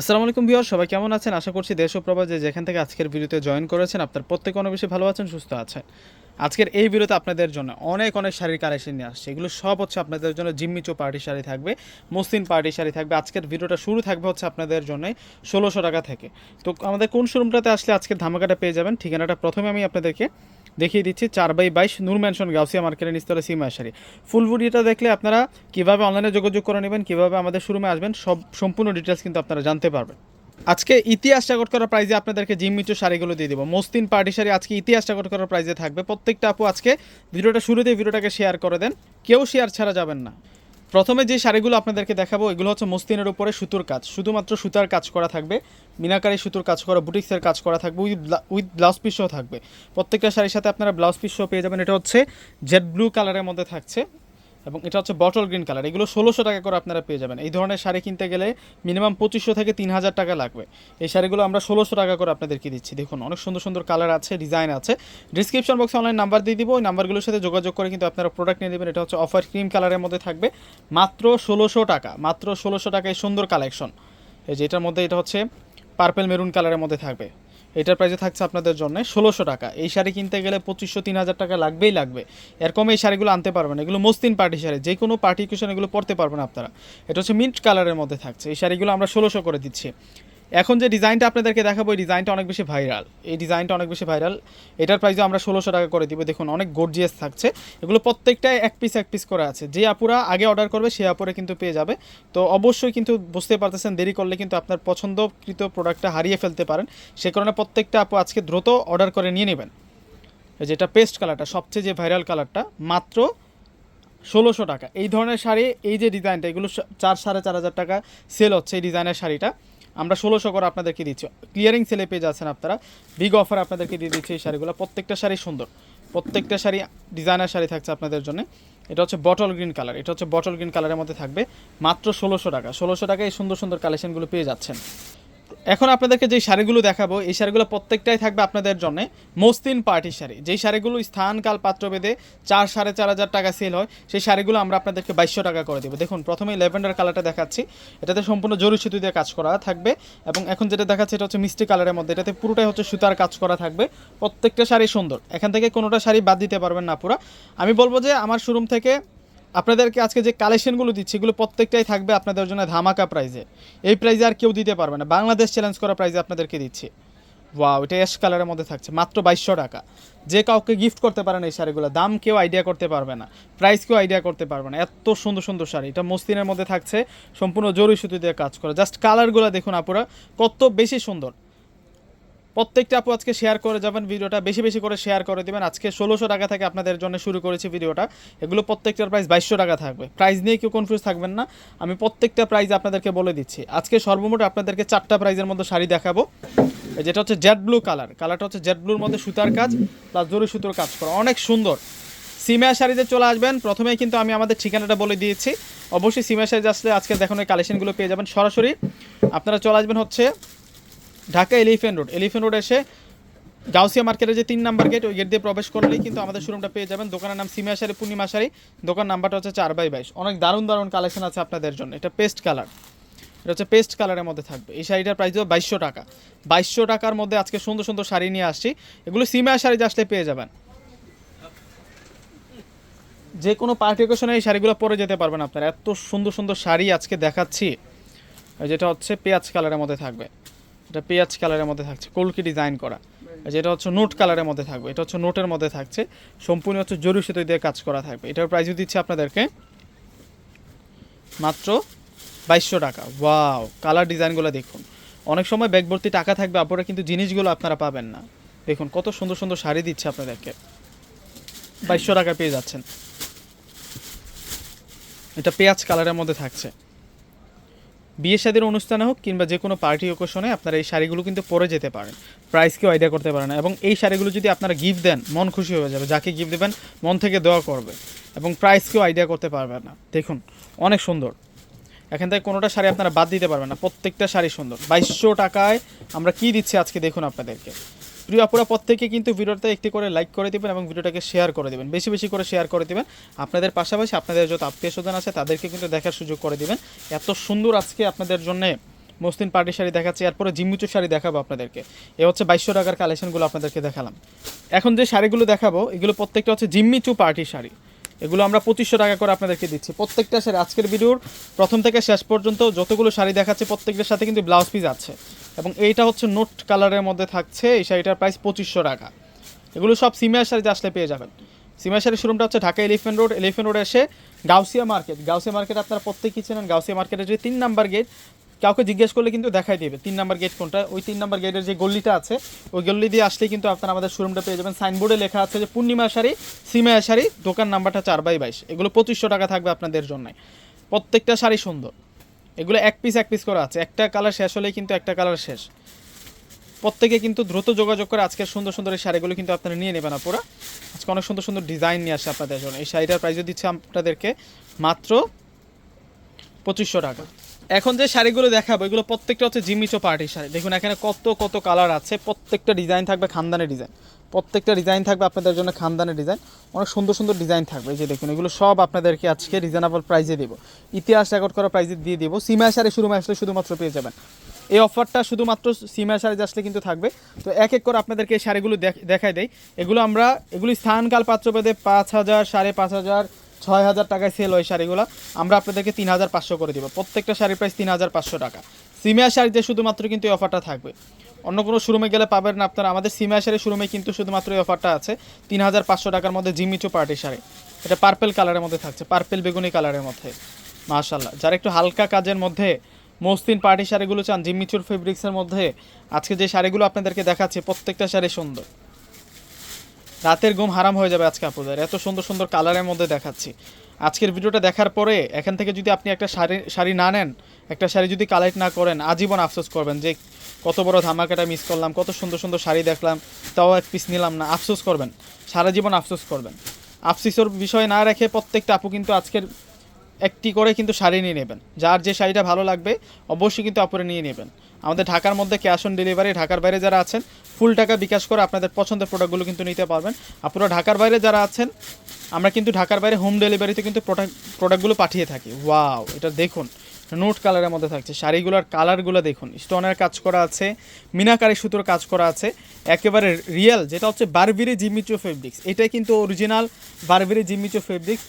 আসসালামু আলাইকুম ভিউয়ার সবাই কেমন আছেন? আশা করছি দেশ ও প্রবাসে যেখান থেকে আজকের ভিডিওতে জয়েন করেছেন, আপনার প্রত্যেকে অনেক বেশি ভালো আছেন, সুস্থ আছেন। আজকের এই ভিডিওতে আপনাদের জন্য অনেক অনেক শাড়ির কালেকশন নিয়ে আসছে। এগুলো সব হচ্ছে আপনাদের জন্য জিম্মিচো পার্টি শাড়ি থাকবে মসলিন পার্টি শাড়ি থাকবে। আজকের ভিডিওটা শুরু থাকবে হচ্ছে আপনাদের জন্য ষোলোশো টাকা থেকে। তো আমাদের কোন শোরুমটাতে আসলে আজকের ধামাকাটা পেয়ে যাবেন? ঠিকানাটা প্রথমে আমি আপনাদেরকে দেখিয়ে দিচ্ছি, চার বাই বাইশ নূর ম্যানশন গাউসিয়া মার্কেটের নিস্তলে সিমা শাড়ি ফুল ভিডিওটা দেখলে আপনারা কীভাবে অনলাইনে যোগাযোগ করে নেবেন, কীভাবে আমাদের শোরুমে আসবেন, সব সম্পূর্ণ ডিটেলস কিন্তু আপনারা জানতে পারবেন। আজকে ইতিহাস চাকট করা প্রাইজে আপনাদেরকে জিম মিচু শাড়িগুলো দিয়ে দিব। মস্তিন পার্টি শাড়ি আজকে ইতিহাস চাকট করার প্রাইজে থাকবে। প্রত্যেকটা আপু আজকে ভিডিওটা শুরুতেই ভিডিওটাকে শেয়ার করে দেন। কেউ শেয়ার ছাড়া যাবেন না। প্রথমে যে শাড়িগুলো আপনাদেরকে দেখাবো, এগুলো হচ্ছে মস্তিনের উপরে সুতোর কাজ। শুধুমাত্র সুতার কাজ করা থাকবে, মিনাকারি সুতোর কাজ করা, বুটিক্সের কাজ করা থাকবে, উইথ উইথ ব্লাউজ পিসও থাকবে। প্রত্যেকটা শাড়ির সাথে আপনারা ব্লাউজ পিসও পেয়ে যাবেন। এটা হচ্ছে জেড ব্লু কালারের মধ্যে থাকছে। এবং এটা হচ্ছে বটল গ্রিন কালার এগুলো ষোলোশো টাকা করে আপনারা পেয়ে যাবেন। এই ধরনের শাড়ি কিনতে গেলে মিনিমাম পঁচিশশো থেকে তিন হাজার টাকা লাগবে। এই শাড়িগুলো আমরা ষোলোশো টাকা করে আপনাদেরকে দিচ্ছি। দেখুন, অনেক সুন্দর সুন্দর কালার আছে ডিজাইন আছে। ডিসক্রিপশন বক্সে অনলাইন নাম্বার দিয়ে দিব। ওই নাম্বারগুলোর সাথে যোগাযোগ করে কিন্তু আপনারা প্রোডাক্ট নিয়ে দেবেন এটা হচ্ছে অফার ক্রিম কালারের মধ্যে থাকবে। মাত্র ষোলোশো টাকা, মাত্র ষোলোশো টাকায় সুন্দর কালেকশন এই যে এটার মধ্যে এটা হচ্ছে পার্পেল মেরুন কালারের মধ্যে থাকবে। এটার প্রাইসে থাকছে আপনাদের জন্য ষোলোশো টাকা। এই শাড়ি কিনতে গেলে পঁচিশশো, তিন হাজার টাকা লাগবেই লাগবে। এরকম এই শাড়িগুলো আনতে পারবেন এগুলো মস্তিন পার্টি শাড়ি, যে কোনো পার্টি কিউশন এগুলো পরতে পারবেন আপনারা। এটা হচ্ছে মিন্ট কালারের মধ্যে থাকছে। এই শাড়িগুলো আমরা ষোলোশো করে দিচ্ছি। এখন যে ডিজাইনটা আপনাদেরকে দেখাবো, এই ডিজাইনটা অনেক বেশি ভাইরাল। এই ডিজাইনটা অনেক বেশি ভাইরাল। এটার প্রাইসও আমরা ষোলোশো টাকা করে দিব। দেখুন, অনেক গর্জিয়াস থাকছে। এগুলো প্রত্যেকটাই এক পিস এক পিস করে আছে। যে আপুরা আগে অর্ডার করবে, সে আপুরে কিন্তু পেয়ে যাবে। তো অবশ্যই কিন্তু বুঝতে পারতেছেন, দেরি করলে কিন্তু আপনার পছন্দকৃত প্রোডাক্টটা হারিয়ে ফেলতে পারেন। সে কারণে প্রত্যেকটা আপু আজকে দ্রুত অর্ডার করে নিয়ে নেবেন। যেটা পেস্ট কালারটা সবচেয়ে যে ভাইরাল কালারটা মাত্র ষোলোশো টাকা। এই ধরনের শাড়ি, এই যে ডিজাইনটা, এগুলো চার, সাড়ে চার হাজার টাকা সেল হচ্ছে এই ডিজাইনের শাড়িটা। আমরা ষোলোশো করে আপনাদেরকে দিচ্ছি। ক্লিয়ারিং সেলে পেয়ে যাচ্ছেন আপনারা। বিগ অফার আপনাদেরকে দিয়ে দিচ্ছি এই শাড়িগুলো। প্রত্যেকটা শাড়ি সুন্দর। প্রত্যেকটা শাড়ি ডিজাইনার শাড়ি থাকছে আপনাদের জন্য। এটা হচ্ছে বটল গ্রিন কালার এটা হচ্ছে বটল গ্রিন কালারের মধ্যে থাকবে মাত্র ষোলোশো টাকা। ষোলোশো টাকায় এই সুন্দর সুন্দর কালেকশনগুলো পেয়ে যাচ্ছেন। এখন আপনাদেরকে যে শাড়িগুলো দেখাবো, এই শাড়িগুলো প্রত্যেকটাই থাকবে আপনাদের জন্য মস্তিন পার্টি শাড়ি। যেই শাড়িগুলো স্থান, কাল পাত্র বেঁধে চার সাড়ে চার হাজার টাকা সেল হয়, সেই শাড়িগুলো আমরা আপনাদেরকে বাইশশো টাকা করে দেবো। দেখুন প্রথমে ল্যাভেন্ডার কালারটা দেখাচ্ছি। এটাতে সম্পূর্ণ জরি সুতো দিয়ে কাজ করা থাকবে এবং এখন যেটা দেখাচ্ছে, এটা হচ্ছে মিষ্টি কালারের মধ্যে। এটাতে পুরোটাই হচ্ছে সুতার কাজ করা থাকবে। প্রত্যেকটা শাড়ি সুন্দর। এখান থেকে কোনোটা শাড়ি বাদ দিতে পারবেন না পুরা। আমি বলব যে আমার শোরুম থেকে আপনাদেরকে আজকে যে কালেকশনগুলো দিচ্ছি, এগুলো প্রত্যেকটাই থাকবে আপনাদের জন্য ধামাকা প্রাইজে এই প্রাইজে আর কেউ দিতে পারবে না। বাংলাদেশ চ্যালেঞ্জ করা প্রাইজে আপনাদেরকে দিচ্ছি। ওয়াও এটা অ্যাশ কালারের মধ্যে থাকছে। মাত্র বাইশশো টাকা। যে কাউকে গিফট করতে পারেন এই শাড়িগুলো, দাম কেউ আইডিয়া করতে পারবে না। প্রাইস কেউ আইডিয়া করতে পারবে না। এত সুন্দর সুন্দর শাড়ি। এটা মসলিনের মধ্যে থাকছে। সম্পূর্ণ জরি সুতো দিয়ে কাজ করা। জাস্ট কালারগুলো দেখুন আপুরা, কত বেশি সুন্দর। প্রত্যেকটা আপু আজকে শেয়ার করে যাবেন, ভিডিওটা বেশি বেশি করে শেয়ার করে দেবেন। আজকে ষোলোশো টাকা থেকে আপনাদের জন্য শুরু করেছি ভিডিওটা। এগুলো প্রত্যেকটার প্রাইস বাইশশো টাকা থাকবে। প্রাইস নিয়ে কেউ কনফিউজ থাকবেন না। আমি প্রত্যেকটা প্রাইস আপনাদেরকে বলে দিচ্ছি। আজকে সর্বমোট আপনাদেরকে চারটা প্রাইজের মধ্যে শাড়ি দেখাবো। যেটা হচ্ছে জেড ব্লু কালার কালারটা হচ্ছে জেড ব্লুর মধ্যে সুতার কাজ প্লাস জরি সুতোর কাজ করা। অনেক সুন্দর। সিমিয়া শাড়িতে চলে আসবেন। প্রথমেই কিন্তু আমি আমাদের ঠিকানাটা বলে দিয়েছি। অবশ্যই সিমিয়া শাড়ি আসলে আজকে দেখানো কালেকশনগুলো পেয়ে যাবেন সরাসরি। আপনারা চলে আসবেন হচ্ছে Dhaka elephant road. Elephant road এসে গাউসিয়া মার্কেটের যে তিন নাম্বার গেট ওই গেট দিয়ে প্রবেশ করলেই কিন্তু আমাদের শোরুমটা পেয়ে যাবেন। দোকানের নাম সিমিয়া শাড়ি পূর্ণিমা শাড়ি। দোকান নাম্বারটা হচ্ছে চার বাই বাইশ। অনেক দারুণ দারুণ কালেকশন আছে আপনাদের জন্য। এটা পেস্ট কালার এটা হচ্ছে পেস্ট কালারের মধ্যে থাকবে। এই শাড়িটার প্রাইস দেবো বাইশশো টাকা। বাইশশো টাকার মধ্যে আজকে সুন্দর সুন্দর শাড়ি নিয়ে আসছি। এগুলো সিমিয়া শাড়ি আসলে পেয়ে যাবেন। যে কোনো পার্টি অকেশনে এই শাড়িগুলো পরে যেতে পারবেন আপনারা। এত সুন্দর সুন্দর শাড়ি আজকে দেখাচ্ছি। যেটা হচ্ছে পেঁয়াজ কালারের মধ্যে থাকবে। এটা পেঁয়াজ কালারের মধ্যে থাকছে কলকি ডিজাইন করা। যেটা হচ্ছে নোট কালারের মধ্যে থাকবে এটা হচ্ছে নোটের মধ্যে থাকছে সম্পূর্ণ হচ্ছে জরুরি সুতো দিয়ে কাজ করা থাকবে। এটার প্রাইস দিচ্ছে আপনাদেরকে মাত্র বাইশশো টাকা। ওয়াও কালার ডিজাইনগুলো দেখুন। অনেক সময় ব্যাগভর্তি টাকা থাকবে আপনারা কিন্তু জিনিসগুলো আপনারা পাবেন না। দেখুন কত সুন্দর সুন্দর শাড়ি দিচ্ছে আপনাদেরকে। বাইশশো টাকা পেয়ে যাচ্ছেন। এটা পেঁয়াজ কালারের মধ্যে থাকছে। বিয়ে শাদীর অনুষ্ঠানে হোক কিংবা যে কোনো পার্টি ওকেশনে আপনারা এই শাড়িগুলো কিন্তু পরে যেতে পারেন। প্রাইস কেউ আইডিয়া করতে পারেন না এবং এই শাড়িগুলো যদি আপনারা গিফট দেন, মন খুশি হয়ে যাবে। যাকে গিফট দেবেন, মন থেকে দেওয়া করবে এবং প্রাইস কেউ আইডিয়া করতে পারবে না। দেখুন, অনেক সুন্দর। এখান থেকে কোনোটা শাড়ি আপনারা বাদ দিতে পারবেন না। প্রত্যেকটা শাড়ি সুন্দর। বাইশশো টাকায় আমরা কি দিচ্ছি আজকে দেখুন আপনাদেরকে। প্রিয় আপুরা প্রত্যেকে কিন্তু ভিডিওতে একটি করে লাইক করে দিবেন এবং ভিডিওটাকে শেয়ার করে দিবেন। বেশি বেশি করে শেয়ার করে দিবেন। আপনাদের পাশাপাশি আপনাদের যত আত্মীয় স্বজন আছে, তাদেরকে কিন্তু দেখার সুযোগ করে দিবেন। এত সুন্দর আজকে আপনাদের জন্য মসলিন পার্টি শাড়ি দেখাচ্ছি, এরপরে জিম্মিচু শাড়ি দেখাবো আপনাদেরকে। এ হচ্ছে বাইশশো টাকার কালেকশনগুলো আপনাদেরকে দেখালাম। এখন যে শাড়িগুলো দেখাবো, এগুলো প্রত্যেকটা হচ্ছে জিম্মিচু পার্টি শাড়ি। এগুলো আমরা পঁচিশশো টাকা করে আপনাদেরকে দিচ্ছি। প্রত্যেকটা শাড়ি আজকের ভিডিওর প্রথম থেকে শেষ পর্যন্ত যতগুলো শাড়ি দেখাচ্ছে, প্রত্যেকটার সাথে কিন্তু ব্লাউজ পিস আছে। এবং এইটা হচ্ছে নোট কালারের মধ্যে থাকছে, এই শাড়িটার প্রাইস পঁচিশশো টাকা। এগুলো সব সিমিয়ার শাড়িতে আসলে পেয়ে যাবেন। সিমিয়ার শাড়ির শোরুমটা হচ্ছে ঢাকা এলিফেন্ট রোড এলিফেন্ট রোডে এসে গাউসিয়া মার্কেট গাউসিয়া মার্কেট আপনারা প্রত্যেকেই চেনেন। গাউসিয়া মার্কেটের যে তিন নাম্বার গেট কাউকে জিজ্ঞেস করলে কিন্তু দেখাই দেবে তিন নাম্বার গেট কোনটা। ওই তিন নাম্বার গেটের যে গল্লিটা আছে, ওই গল্লি দিয়ে আসলেই কিন্তু আপনারা আমাদের শোরুমটা পেয়ে যাবেন। সাইনবোর্ডে লেখা আছে যে পূর্ণিমা শাড়ি সিমিয়া শাড়ি, দোকান নাম্বারটা চার বাই বাইশ। এগুলো পঁচিশশো টাকা থাকবে আপনাদের জন্য। প্রত্যেকটা শাড়ি সুন্দর। এগুলো এক পিস এক পিস করা আছে। একটা কালার শেষ হলেই কিন্তু একটা কালার শেষ। প্রত্যেকে কিন্তু দ্রুত যোগাযোগ করে আজকের সুন্দর সুন্দর এই শাড়িগুলো কিন্তু আপনারা নিয়ে নেবেন আপুরা। আজকে অনেক সুন্দর সুন্দর ডিজাইন নিয়ে আসে আপনাদের জন্য। এই শাড়িটার প্রাইস দিচ্ছে আপনাদেরকে মাত্র পঁচিশশো টাকা। এখন যে শাড়িগুলো দেখাবো, এগুলো প্রত্যেকটা হচ্ছে জিমিচো পার্টি শাড়ি। দেখুন, এখানে কত কত কালার আছে। প্রত্যেকটা ডিজাইন থাকবে খানদানি ডিজাইন প্রত্যেকটা ডিজাইন থাকবে আপনাদের জন্য খানদানি ডিজাইন। অনেক সুন্দর সুন্দর ডিজাইন থাকবে এই যে দেখুন, এগুলো সব আপনাদেরকে আজকে রিজনেবল প্রাইসে দেবো। ইতিহাস রেকর্ড করা প্রাইসে দিয়ে দিব। সিমা শাড়ি শুরু আসলে শুধুমাত্র পেয়ে যাবেন। এই অফারটা শুধুমাত্র সিমা শাড়ি আসলে কিন্তু থাকবে। তো এক এক করে আপনাদেরকে এই শাড়িগুলো দেখ- দেখাই দেয় এগুলো আমরা এগুলি স্থানকাল পাত্রভেদে পাঁচ হাজার, সাড়ে পাঁচ হাজার, ছয় হাজার টাকায় সেল হয় শাড়িগুলো। আমরা আপনাদেরকে তিন হাজার পাঁচশো করে দিব। প্রত্যেকটা শাড়ির প্রাইস তিন হাজার পাঁচশো টাকা। সিমিয়া শাড়িতে শুধুমাত্র কিন্তু এই অফারটা থাকবে। অন্য কোনো শোরুমে গেলে পাবেন না আপনারা। আমাদের সিমিয়া শাড়ির শোরুমে কিন্তু শুধুমাত্র এই অফারটা আছে। তিন হাজার পাঁচশো টাকার মধ্যে জিমিচো পার্টি শাড়ি। এটা পার্পেল কালারের মধ্যে থাকছে পার্পেল বেগুনি কালারের মধ্যে। মাশাল্লাহ যারা একটু হালকা কাজের মধ্যে মসলিন পার্টি শাড়িগুলো চান জিম্মিচুর ফেব্রিক্সের মধ্যে, আজকে যে শাড়িগুলো আপনাদেরকে দেখাচ্ছি, প্রত্যেকটা শাড়ি সুন্দর। রাতের ঘুম হারাম হয়ে যাবে আজকে আপনাদের। এত সুন্দর সুন্দর কালারের মধ্যে দেখাচ্ছি। আজকের ভিডিওটা দেখার পরে এখান থেকে যদি আপনি একটা শাড়ি শাড়ি না নেন, একটা শাড়ি যদি কালেক্ট না করেন, আজীবন আফসোস করবেন যে কত বড় ধামাকাটা মিস করলাম, কত সুন্দর সুন্দর শাড়ি দেখলাম, তাও এক পিস নিলাম না। আফসোস করবেন, সারা জীবন আফসোস করবেন। আফসোসের বিষয় না রেখে প্রত্যেকটা আপু কিন্তু আজকের একটি করে কিন্তু শাড়ি নিয়ে নেবেন। যার যে শাড়িটা ভালো লাগবে, অবশ্যই কিন্তু আপুরে নিয়ে নেবেন। আমাদের ঢাকার মধ্যে ক্যাশ অন ডেলিভারি ঢাকার বাইরে যারা আছেন ফুল টাকা বিকাশ করে আপনাদের পছন্দের প্রোডাক্টগুলো কিন্তু নিতে পারবেন। আপনারা ঢাকার বাইরে যারা আছেন, আমরা কিন্তু ঢাকার বাইরে হোম ডেলিভারিতে কিন্তু প্রোডাক্ট প্রোডাক্টগুলো পাঠিয়ে থাকি। ওয়াও এটা দেখুন। নোট কালারের মধ্যে থাকছে। শাড়িগুলোর কালারগুলো দেখুন, স্টোনের কাজ করা আছে, মিনাকারি সুতোর কাজ করা আছে, একেবারে রিয়েল যেটা হচ্ছে বারবিরি জিমিচো ফেব্রিক্স এটাই কিন্তু অরিজিনাল বারবিরি জিমিচো ফেব্রিক্স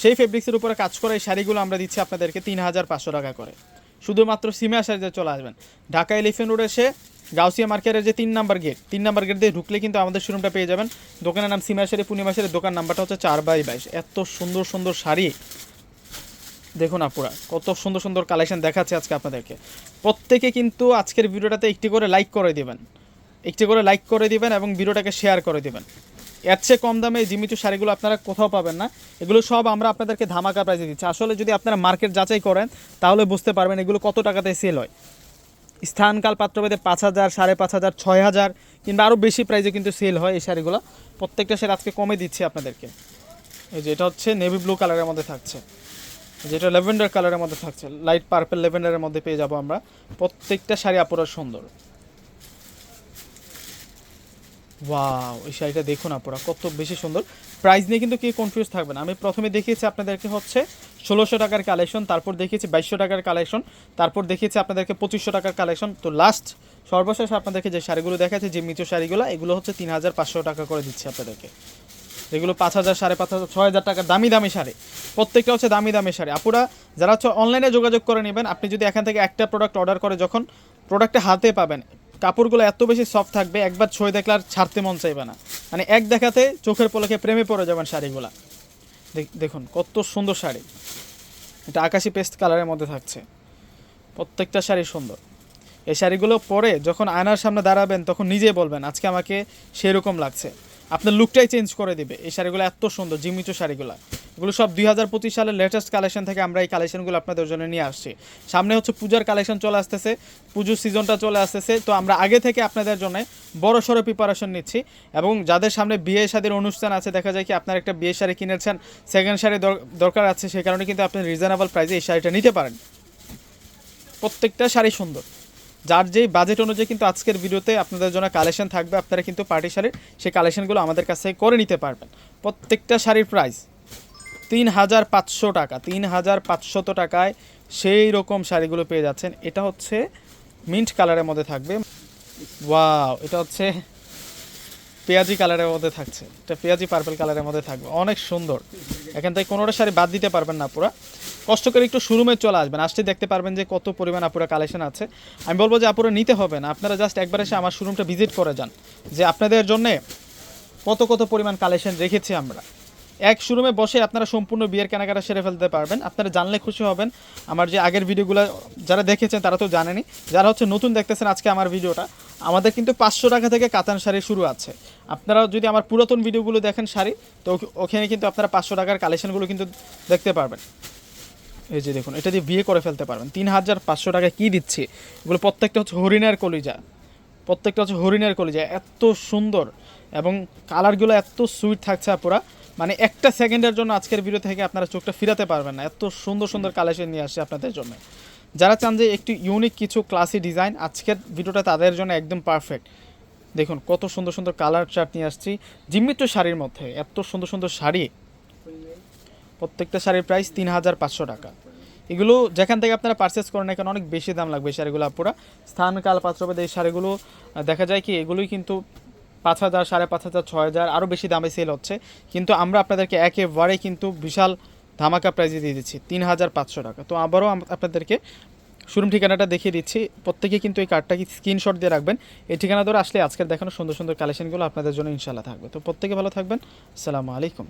সেই ফেব্রিক্সের উপরে কাজ করা এই শাড়িগুলো আমরা দিচ্ছি আপনাদেরকে তিন হাজার পাঁচশো টাকা করে। শুধুমাত্র সিমিয়া শাড়িতে চলে আসবেন। ঢাকা এলিফেন্ট রোড এসে গাউসিয়া মার্কেটের যে তিন নাম্বার গেট তিন নাম্বার গেট দিয়ে ঢুকলে কিন্তু আমাদের শোরুমটা পেয়ে যাবেন। দোকানের নাম সিমিয়া শাড়ি পূর্ণিমা শাড়ি, দোকান নাম্বারটা হচ্ছে চার বাই বাইশ। এত সুন্দর সুন্দর শাড়ি দেখুন আপুরা, কত সুন্দর সুন্দর কালেকশন দেখাচ্ছে আজকে আপনাদেরকে। প্রত্যেকে কিন্তু আজকের ভিডিওটাতে একটি করে লাইক করে দিবেন। একটি করে লাইক করে দিবেন এবং ভিডিওটাকে শেয়ার করে দিবেন। এর চেয়ে কম দামে জিমিচু শাড়িগুলো আপনারা কোথাও পাবেন না। এগুলো সব আমরা আপনাদেরকে ধামাকা প্রাইজে দিচ্ছি। আসলে যদি আপনারা মার্কেট যাচাই করেন, তাহলে বুঝতে পারবেন এগুলো কত টাকাতে সেল হয়। স্থানকাল পাত্রভেদে পাঁচ হাজার, সাড়ে পাঁচ হাজার, ছয় হাজার কিংবা আরও বেশি প্রাইজে কিন্তু সেল হয় এই শাড়িগুলো। প্রত্যেকটা শাড়ি আজকে কমে দিচ্ছি আপনাদেরকে। এই যে এটা হচ্ছে নেভি ব্লু কালারের মধ্যে থাকছে। যেটা লেভেন্ডার কালারের মধ্যে থাকছে। লাইট পার্পেল লেভেন্ডারের মধ্যে পেয়ে যাব আমরা। প্রত্যেকটা শাড়ি আপুরা সুন্দর। ওয়াও এই শাড়িটা দেখুন আপুরা, কত বেশি সুন্দর। প্রাইস নিয়ে কিন্তু কেউ কনফিউজ থাকবে না। আমি প্রথমে দেখিয়েছি আপনাদেরকে হচ্ছে ষোলোশো টাকার কালেকশন তারপর দেখিয়েছি বাইশশো টাকার কালেকশন তারপর দেখিয়েছি আপনাদেরকে পঁচিশশো টাকার কালেকশন তো লাস্ট সর্বশেষ আপনাদেরকে যে শাড়িগুলো দেখাচ্ছে, যে মিচো শাড়িগুলো, এগুলো হচ্ছে তিন হাজার পাঁচশো টাকা করে দিচ্ছি আপনাদেরকে। এগুলো পাঁচ হাজার সাড়ে পাঁচ হাজার, ছয় হাজার টাকার দামি দামি শাড়ি। প্রত্যেকটা হচ্ছে দামি দামি শাড়ি। আপুরা, যারা হচ্ছে অনলাইনে যোগাযোগ করে নেবেন, আপনি যদি এখান থেকে একটা প্রোডাক্ট অর্ডার করে, যখন প্রোডাক্টটা হাতে পাবেন, কাপড়গুলো এত বেশি সফট থাকবে, একবার ছয় দেখলে আর ছাড়তে মন চাইবে না। মানে এক দেখাতে চোখের পলকে প্রেমে পড়ে যাবেন শাড়িগুলো। দেখ- দেখুন, কত সুন্দর শাড়ি। এটা আকাশি পেস্ট কালারের মধ্যে থাকছে। প্রত্যেকটা শাড়ি সুন্দর। এই শাড়িগুলো পরে যখন আয়নার সামনে দাঁড়াবেন, তখন নিজেই বলবেন, আজকে আমাকে সেরকম লাগছে। আপনার লুকটাই চেঞ্জ করে দিবে। এই শাড়িগুলো এত সুন্দর, জিমিচু শাড়িগুলো। এগুলো সব দুই হাজার পঁচিশ সালের লেটেস্ট কালেকশন থেকে আমরা এই কালেকশনগুলো আপনাদের জন্য নিয়ে আসছি। সামনে হচ্ছে পূজার কালেকশন চলে আসতেছে, পুজোর সিজনটা চলে আসতেছে। তো আমরা আগে থেকে আপনাদের জন্য বড় সড়ো প্রিপারেশন নিচ্ছি এবং যাদের সামনে বিয়ে শাদীর অনুষ্ঠান আছে, দেখা যায় কি আপনার একটা বিয়ে শাড়ি কিনেছেন সেকেন্ড শাড়ি দর- দরকার আছে সেই কারণে কিন্তু আপনি রিজনেবল প্রাইসে এই শাড়িটা নিতে পারেন। প্রত্যেকটা শাড়ি সুন্দর। যার যেই বাজেট অনুযায়ী কিন্তু আজকের ভিডিওতে আপনাদের জন্য কালেকশন থাকবে, আপনারা কিন্তু পার্টি শাড়ির সেই কালেকশনগুলো আমাদের কাছ থেকে করে নিতে পারবেন। প্রত্যেকটা শাড়ির প্রাইস তিন হাজার পাঁচশো টাকা তিন হাজার পাঁচশত টাকায় সেই রকম শাড়িগুলো পেয়ে যাচ্ছেন। এটা হচ্ছে মিন্ট কালারের মধ্যে থাকবে। ওয়াও এটা হচ্ছে পেঁয়াজি কালারের মধ্যে থাকছে। এটা পেঁয়াজি পার্পেল কালারের মধ্যে থাকবে। অনেক সুন্দর। এখান থেকে কোনোটা শাড়ি বাদ দিতে পারবেন না পুরা কষ্ট করে একটু শোরুমে চলে আসবেন। আসতে দেখতে পারবেন যে কত পরিমাণ আপুরা কালেকশন আছে। আমি বলব যে আপুরা নিতে হবে না। আপনারা জাস্ট একবার এসে আমার শোরুমটা ভিজিট করে যান। যে আপনাদের জন্যে কত কত পরিমাণ কালেকশন রেখেছি আমরা। এক শোরুমে বসে আপনারা সম্পূর্ণ বিয়ের কেনাকাটা সেরে ফেলতে পারবেন। আপনারা জানলে খুশি হবেন। আমার যে আগের ভিডিওগুলো যারা দেখেছেন, তারা তো জানেনি। যারা হচ্ছে নতুন দেখতেছেন আজকে আমার ভিডিওটা, আমাদের কিন্তু পাঁচশো টাকা থেকে কাতান শাড়ি শুরু আছে। আপনারা যদি আমার পুরাতন ভিডিওগুলো দেখেন শাড়ি, তো ওখানে কিন্তু আপনারা পাঁচশো টাকার কালেকশনগুলো কিন্তু দেখতে পারবেন। এই যে দেখুন, এটা দিয়ে বিয়ে করে ফেলতে পারবেন। তিন হাজার পাঁচশো টাকা কী দিচ্ছি? এগুলো প্রত্যেকটা হচ্ছে হরিণের কলিজা। প্রত্যেকটা হচ্ছে হরিণের কলিজা। এত সুন্দর এবং কালারগুলো এত সুইট থাকছে আপুরা। মানে একটা সেকেন্ডের জন্য আজকের ভিডিও থেকে আপনারা চোখটা ফিরাতে পারবেন না। এত সুন্দর সুন্দর কালেকশন নিয়ে আসছে আপনাদের জন্য। যারা চান যে একটু ইউনিক কিছু ক্লাসি ডিজাইন আজকের ভিডিওটা তাদের জন্য একদম পারফেক্ট দেখুন, কত সুন্দর সুন্দর কালার চার্ট নিয়ে আসছি। জিম্মিত্র শাড়ির মধ্যে, এত সুন্দর সুন্দর শাড়ি। প্রত্যেকটা শাড়ির প্রাইস তিন হাজার পাঁচশো টাকা। এগুলো যেখান থেকে আপনারা পারচেস করেন এখানে অনেক বেশি দাম লাগবে শাড়িগুলো আপুরা। স্থান কাল পাত্রভেদে এই শাড়িগুলো দেখা যায় কি এগুলোই কিন্তু পাঁচ হাজার, সাড়ে পাঁচ হাজার, ছয় হাজার আরও বেশি দামে সেল হচ্ছে। কিন্তু আমরা আপনাদেরকে একেবারে কিন্তু বিশাল ধামাকা প্রাইজে দিয়ে দিচ্ছি, তিন হাজার পাঁচশো টাকা। তো আবারও আপনাদেরকে শোরুম ঠিকানাটা দেখিয়ে দিচ্ছি। প্রত্যেকে কিন্তু এই কার্ডটা কি স্ক্রিনশট দিয়ে রাখবেন? এই ঠিকানা ধরে আসলে আজকের দেখানো সুন্দর সুন্দর কালেকশনগুলো আপনাদের জন্য ইনশাল্লাহ থাকবে। তো প্রত্যেকে ভালো থাকবেন। আসসালামু আলাইকুম।